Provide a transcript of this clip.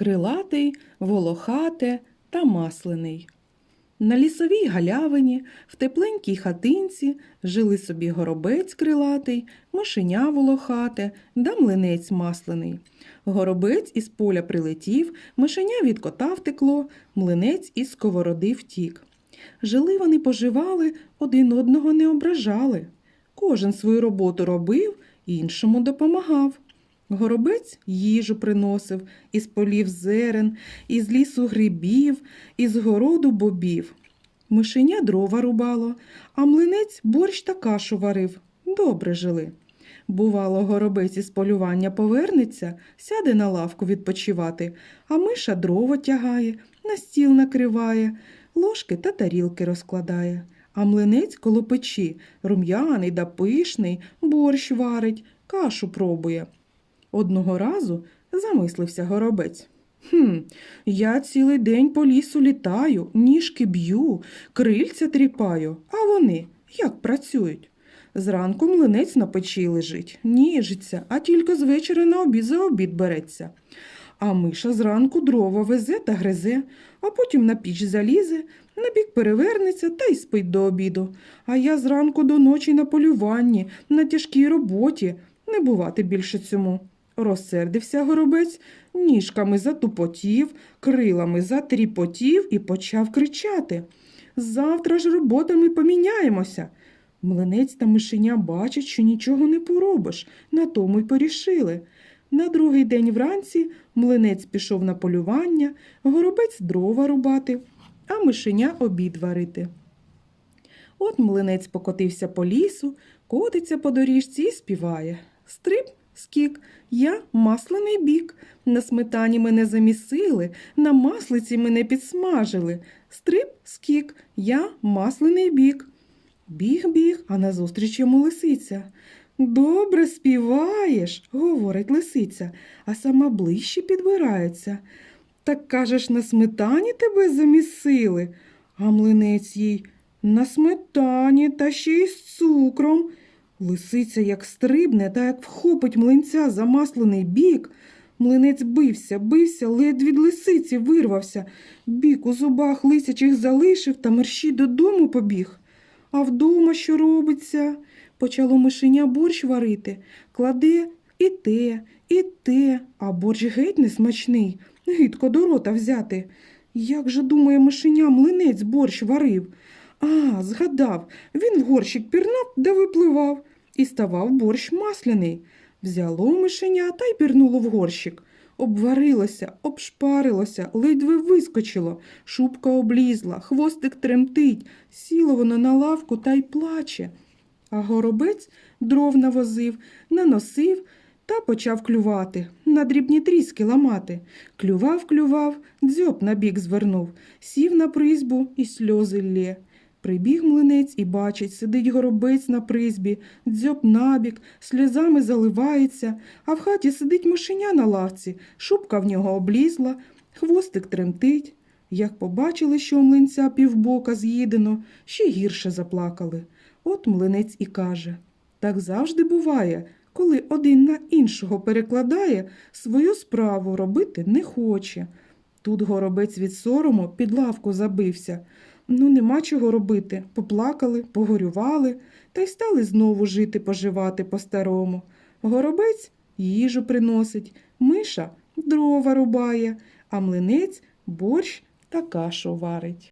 крилатий, волохате та масляний. На лісовій галявині, в тепленькій хатинці жили собі горобець крилатий, мишеня волохате да млинець масляний. Горобець із поля прилетів, мишеня від кота втекло, млинець із сковороди втік. Жили вони поживали, один одного не ображали. Кожен свою роботу робив, іншому допомагав. Горобець їжу приносив із полів зерен, із лісу грибів, із городу бобів. Мишеня дрова рубало, а млинець борщ та кашу варив. Добре жили. Бувало, горобець із полювання повернеться, сяде на лавку відпочивати, а миша дрова тягає, на стіл накриває, ложки та тарілки розкладає. А млинець коло печі, рум'яний да пишний, борщ варить, кашу пробує. Одного разу замислився горобець. Хм, я цілий день по лісу літаю, ніжки б'ю, крильця тріпаю, а вони як працюють? Зранку млинець на печі лежить, ніжиться, а тільки з вечора на обід за обід береться. А миша зранку дрова везе та гризе, а потім на піч залізе, на бік перевернеться та й спить до обіду. А я зранку до ночі на полюванні, на тяжкій роботі, не бувати більше цьому. Розсердився горобець, ніжками затупотів, крилами затріпотів і почав кричати. Завтра ж роботами поміняємося. Млинець та мишеня бачать, що нічого не поробиш, на тому й порішили. На другий день вранці млинець пішов на полювання, горобець дрова рубати, а мишеня обід варити. От млинець покотився по лісу, котиться по доріжці і співає. Стрип, скік, я масляний бік. На сметані мене замісили, на маслиці мене підсмажили. Стрип, скік, я масляний бік. Біг, біг, а назустріч йому лисиця. Добре співаєш, говорить лисиця, а сама ближче підбирається. Так кажеш, на сметані тебе замісили, а млинець їй на сметані та ще й з цукром. Лисиця як стрибне та як вхопить млинця за масляний бік. Млинець бився, бився, ледь від лисиці вирвався. Бік у зубах лисячих залишив та мерщій додому побіг. А вдома що робиться? Почало мишеня борщ варити, кладе і те, і те, а борщ геть не смачний, гидко до рота взяти. Як же, думає, мишеня млинець борщ варив? А, згадав, він в горщик пірнав да випливав, і ставав борщ масляний. Взяло мишеня та й пірнуло в горщик. Обварилося, обшпарилося, ледве вискочило, шубка облізла, хвостик тремтить, сіло воно на лавку та й плаче. А горобець дров навозив, наносив та почав клювати, на дрібні тріски ламати. Клював, клював, дзьоб на бік звернув, сів на призьбу і сльози лє. Прибіг млинець і бачить, сидить горобець на призбі, дзьоб набік, сльозами заливається, а в хаті сидить мишеня на лавці, шубка в нього облізла, хвостик тремтить. Як побачили, що у млинця півбока з'їдено, ще гірше заплакали. От млинець і каже так завжди буває, коли один на іншого перекладає, свою справу робити не хоче. Тут горобець від сорому під лавку забився. Ну, нема чого робити. Поплакали, погорювали та й стали знову жити, поживати по-старому. Горобець їжу приносить, миша дрова рубає, а млинець борщ та кашу варить.